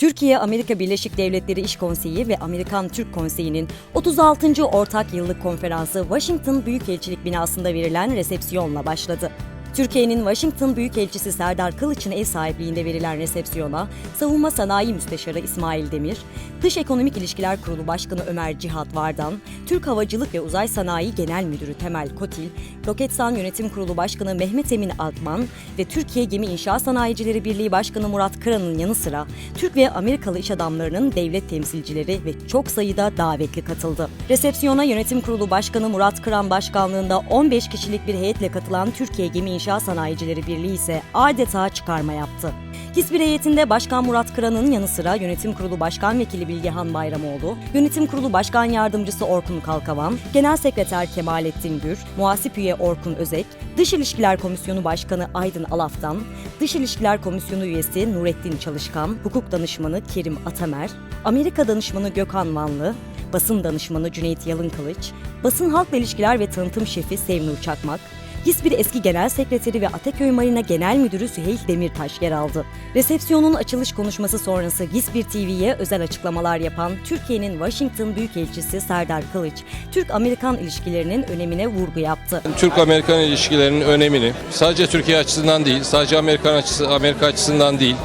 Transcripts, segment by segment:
Türkiye Amerika Birleşik Devletleri İş Konseyi ve Amerikan Türk Konseyi'nin 36. Ortak Yıllık Konferansı Washington Büyükelçilik binasında verilen resepsiyonla başladı. Türkiye'nin Washington Büyükelçisi Serdar Kılıç'ın ev sahipliğinde verilen resepsiyona Savunma Sanayi Müsteşarı İsmail Demir, Dış Ekonomik İlişkiler Kurulu Başkanı Ömer Cihat Vardan, Türk Havacılık ve Uzay Sanayi Genel Müdürü Temel Kotil, Roketsan Yönetim Kurulu Başkanı Mehmet Emin Altman ve Türkiye Gemi İnşaat Sanayicileri Birliği Başkanı Murat Kıran'ın yanı sıra Türk ve Amerikalı iş adamlarının devlet temsilcileri ve çok sayıda davetli katıldı. Resepsiyona Yönetim Kurulu Başkanı Murat Kıran başkanlığında 15 kişilik bir heyetle katılan Türkiye Gemi İnşaat Sanayicileri Birliği ise adeta çıkarma yaptı. Hisbir heyetinde Başkan Murat Kıran'ın yanı sıra Yönetim Kurulu Başkan Vekili Bilgehan Bayramoğlu, Yönetim Kurulu Başkan Yardımcısı Orkun Kalkavan, Genel Sekreter Kemalettin Gür, Muhasip Üye Orkun Özek, Dış İlişkiler Komisyonu Başkanı Aydın Alaftan, Dış İlişkiler Komisyonu Üyesi Nurettin Çalışkan, Hukuk Danışmanı Kerim Atamer, Amerika Danışmanı Gökhan Vanlı, Basın Danışmanı Cüneyt Yalınkılıç, Basın Halkla İlişkiler ve Tanıtım Şefi Sevnur Çakmak, HİSBİR eski genel sekreteri ve Ataköy Marina Genel Müdürü Süheyl Demirtaş yer aldı. Resepsiyonun açılış konuşması sonrası HİSBİR TV'ye özel açıklamalar yapan Türkiye'nin Washington Büyükelçisi Serdar Kılıç, Türk-Amerikan ilişkilerinin önemine vurgu yaptı. Türk-Amerikan ilişkilerinin önemini sadece Türkiye açısından değil, sadece Amerikan açısı, Amerika açısından değil,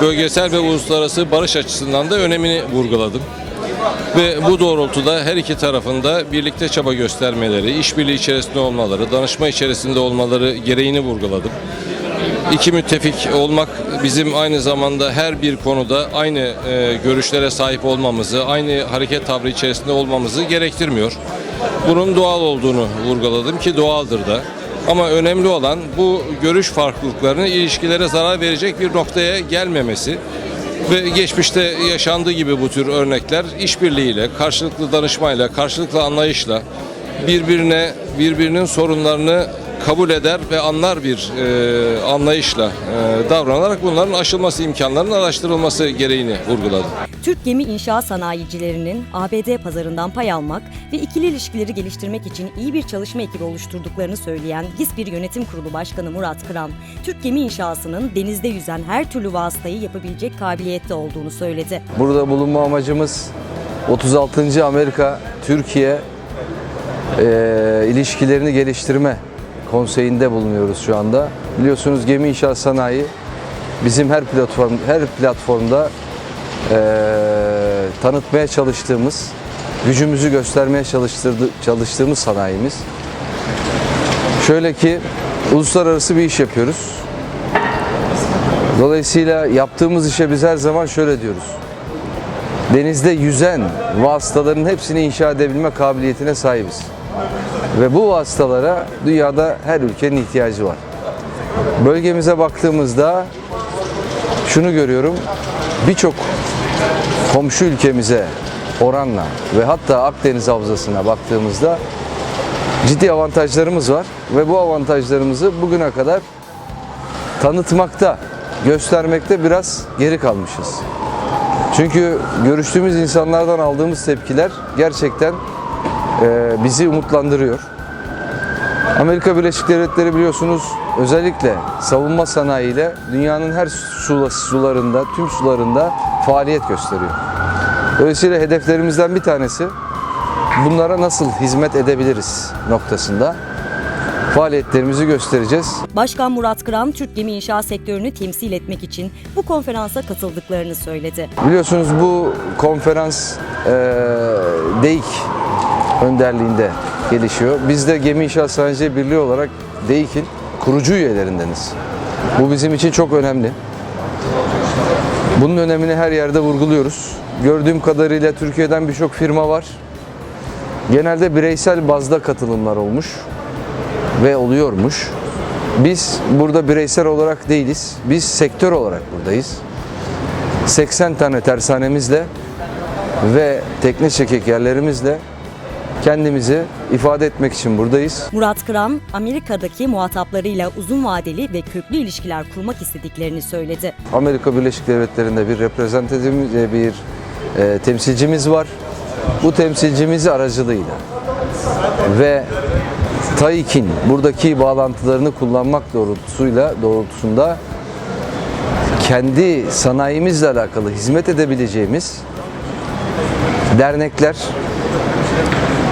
bölgesel ve uluslararası barış açısından da önemini vurguladım. Ve bu doğrultuda her iki tarafında birlikte çaba göstermeleri, işbirliği içerisinde olmaları, danışma içerisinde olmaları gereğini vurguladım. İki müttefik olmak bizim aynı zamanda her bir konuda aynı e, görüşlere sahip olmamızı, aynı hareket tavrı içerisinde olmamızı gerektirmiyor. Bunun doğal olduğunu vurguladım ki doğaldır da. Ama önemli olan bu görüş farklılıklarının ilişkilere zarar verecek bir noktaya gelmemesi ve geçmişte yaşandığı gibi bu tür örnekler işbirliğiyle, karşılıklı danışmayla, karşılıklı anlayışla birbirine birbirinin sorunlarını kabul eder ve anlar bir e, anlayışla e, davranarak bunların aşılması imkanlarının araştırılması gereğini vurguladı. Türk gemi inşaat sanayicilerinin ABD pazarından pay almak ve ikili ilişkileri geliştirmek için iyi bir çalışma ekibi oluşturduklarını söyleyen HİSBİR Yönetim Kurulu Başkanı Murat Kıran, Türk gemi inşasının denizde yüzen her türlü vasıtayı yapabilecek kabiliyette olduğunu söyledi. Burada bulunma amacımız 36. Amerika Türkiye e, ilişkilerini geliştirme konseyinde bulunuyoruz şu anda. Biliyorsunuz gemi inşaat sanayi bizim her platform her platformda e, tanıtmaya çalıştığımız, gücümüzü göstermeye çalıştırdı, çalıştığımız sanayimiz. Şöyle ki uluslararası bir iş yapıyoruz. Dolayısıyla yaptığımız işe biz her zaman şöyle diyoruz. Denizde yüzen vasıtaların hepsini inşa edebilme kabiliyetine sahibiz. Ve bu vasıtalara dünyada her ülkenin ihtiyacı var. Bölgemize baktığımızda şunu görüyorum. Birçok komşu ülkemize oranla ve hatta Akdeniz Havzası'na baktığımızda ciddi avantajlarımız var ve bu avantajlarımızı bugüne kadar tanıtmakta, göstermekte biraz geri kalmışız. Çünkü görüştüğümüz insanlardan aldığımız tepkiler gerçekten bizi umutlandırıyor. Amerika Birleşik Devletleri biliyorsunuz özellikle savunma sanayiyle dünyanın her sula- sularında, tüm sularında faaliyet gösteriyor. Dolayısıyla hedeflerimizden bir tanesi bunlara nasıl hizmet edebiliriz noktasında faaliyetlerimizi göstereceğiz. Başkan Murat Kıran, Türk gemi inşaat sektörünü temsil etmek için bu konferansa katıldıklarını söyledi. Biliyorsunuz bu konferans e, DEİK önderliğinde gelişiyor. Biz de Gemi İnşaat Sanayici Birliği olarak DEİK'in kurucu üyelerindeniz. Bu bizim için çok önemli. Bunun önemini her yerde vurguluyoruz. Gördüğüm kadarıyla Türkiye'den birçok firma var. Genelde bireysel bazda katılımlar olmuş ve oluyormuş. Biz burada bireysel olarak değiliz. Biz sektör olarak buradayız. 80 tane tersanemizle ve tekne çekik yerlerimizle kendimizi ifade etmek için buradayız. Murat Kıran, Amerika'daki muhataplarıyla uzun vadeli ve köklü ilişkiler kurmak istediklerini söyledi. Amerika Birleşik Devletleri'nde bir reprezentatifimiz, e, bir e, temsilcimiz var. Bu temsilcimiz aracılığıyla ve TAİK'in buradaki bağlantılarını kullanmak doğrultusuyla doğrultusunda kendi sanayimizle alakalı hizmet edebileceğimiz dernekler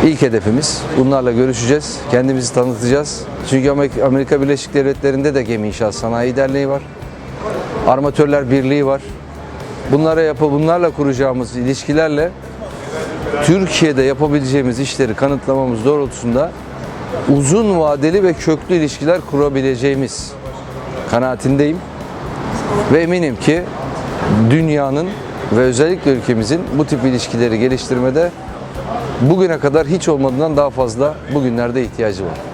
ilk hedefimiz. Bunlarla görüşeceğiz, kendimizi tanıtacağız. Çünkü Amerika- Birleşik Devletleri'nde de Gemi İnşaat Sanayi Derneği var. Armatörler Birliği var. Bunlara yapı bunlarla kuracağımız ilişkilerle Türkiye'de yapabileceğimiz işleri kanıtlamamız doğrultusunda uzun vadeli ve köklü ilişkiler kurabileceğimiz kanaatindeyim. Ve eminim ki dünyanın ve özellikle ülkemizin bu tip ilişkileri geliştirmede bugüne kadar hiç olmadığından daha fazla bugünlerde ihtiyacı var.